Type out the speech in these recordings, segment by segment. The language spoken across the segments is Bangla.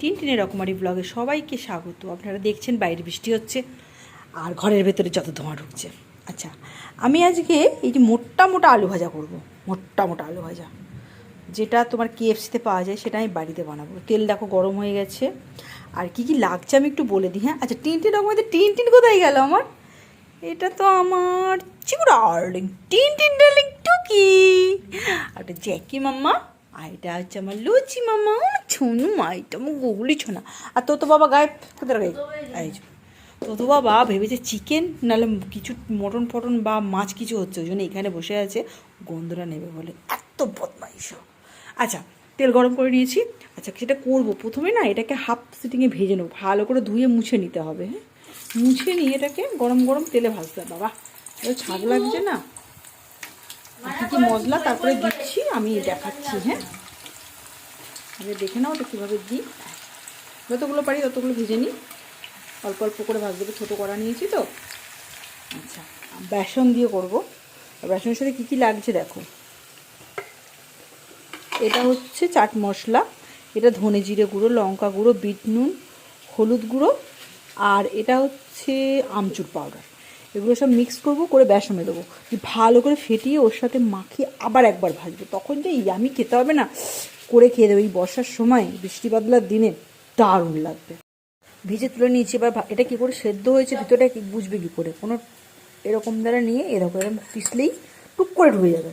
তিন টিনের রকমারি ব্লগে সবাইকে স্বাগত। আপনারা দেখছেন বাইরে বৃষ্টি হচ্ছে, আর ঘরের ভেতরে যত ধোঁয়া ঢুকছে। আচ্ছা আমি আজকে এই যে মোটা মোটা আলু ভাজা করব, মোটা মোটা আলু ভাজা। যেটা তোমার কেএফসিতে পাওয়া যায়, সেটা আমি বাড়িতে বানাবো। তেল দেখো গরম হয়ে গেছে। আর কি কি লাগছে আমি একটু বলে দিই হ্যাঁ? আচ্ছা টিন টিন রকমের টিন টিন কোথায় গেল আমার? এটা তো আমার চিকুডার্লিং টিন টিন ডার্লিং টুকি। আর জ্যাকি মাম্মা আর এটা হচ্ছে আমার লুচি মামা ছোনু মা এটা আমার গুগলি ছোনা আর তো তো বাবা গায়ে কোথায় গায়ে? এই তো বাবা ভেবেছে চিকেন, নাহলে কিছু মটন ফটন বা মাছ কিছু হচ্ছে, ওই জন্য এখানে বসে আছে, গন্ধটা নেবে বলে। এত বদমাইশ। আচ্ছা তেল গরম করে নিয়েছি। আচ্ছা সেটা করব। প্রথমে না এটাকে হাফ সিটিংয়ে ভেজে নেব। ভালো করে ধুয়ে মুছে নিতে হবে হ্যাঁ? মুছে নিয়ে এটাকে গরম গরম তেলে ভাজতে হবে, বাবা। ছাগ লাগছে না। কী মশলা তারপরে দিচ্ছি, আমি দেখাচ্ছি হ্যাঁ? দেখে নাও ওটা কীভাবে দিই। যতগুলো পারি ততগুলো ভেজে নিই। অল্প অল্প করে ভাজ দেবো ছোটো করা নিয়েছি তো। আচ্ছা বেসন দিয়ে করব। বেসনের সাথে কী কী লাগছে দেখো। এটা হচ্ছে চাট মশলা, এটা ধনে জিরে গুঁড়ো, লঙ্কা গুঁড়ো, বিট নুন, হলুদ গুঁড়ো, আর এটা হচ্ছে আমচুর পাউডার। এগুলো সব মিক্স করব, করে বেসনে দেবো। ভালো করে ফেটিয়ে ওর সাথে মাখিয়ে আবার একবার ভাজবো। তখন যে ইয়ামি খেতে হবে না, করে খেয়ে দেবো। এই বর্ষার সময়, বৃষ্টি বাদলার দিনে দারুণ লাগবে। ভিজে তুলে নিয়েছি এবার এটা কী করে সেদ্ধ হয়েছে, ভিতরটা কি বুঝবে কী করে? কোনো এরকম দ্বারা নিয়ে এরকম এরকম পিসলেই টুক করে ঢুকে যাবে।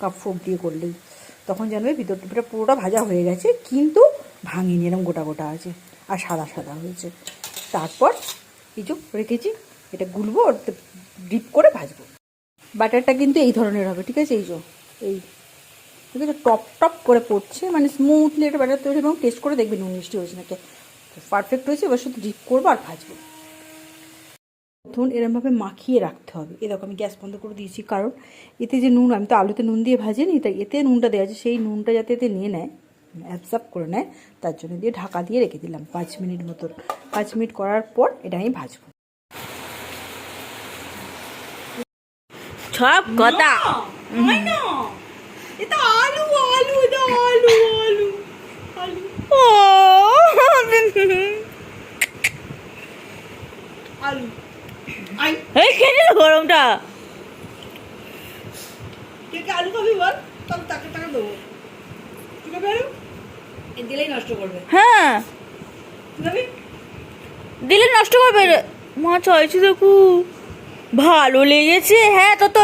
কাপ ফোক দিয়ে করলেই। তখন জানবে ভিতর ভিতরে পুরোটা ভাজা হয়ে গেছে, কিন্তু ভাঙিনি, এরকম গোটা গোটা আছে। আর সাদা সাদা হয়েছে। তারপর এই রেখেছি, এটা গুলবো আর ডিপ করে ভাজবো। বাটারটা কিন্তু এই ধরনের হবে, ঠিক আছে? এই যে, এই, ঠিক আছে? টপ টপ করে পড়ছে মানে স্মুথলি একটা ব্যাটার তৈরি এবং টেস্ট করে দেখবে নুন মিষ্টি হয়েছে নাকি। পারফেক্ট হয়েছে, এবার শুধু ডিপ করব আর ভাজবো। তখন এরমভাবে মাখিয়ে রাখতে হবে। এরকম আমি গ্যাস বন্ধ করে দিয়েছি, কারণ এতে যে নুন, আমি তো আলুতে নুন দিয়ে ভাজিনি, তাই এতে নুনটা দেওয়া আছে, সেই নুনটা যাতে এতে নিয়ে নেয়। অ্যাবসার্ব করে নেয় তার জন্য দিয়ে ঢাকা দিয়ে রেখে দিলাম পাঁচ মিনিট মতো। পাঁচ মিনিট করার পর এটা আমি ভাজবো। সব কথা। এটা আলু আলু আলু আলু আলু। ও আলু। এই খেয়ে গরমটা। কে কে আলু খাবি বল? তাহলে তাকে টাকা দেবো। তুই খাবি হ্যাঁ। দিলে নষ্ট করবে। মাছ হয়েছে দেখু। ভালো লেগেছে। হ্যাঁ তো তো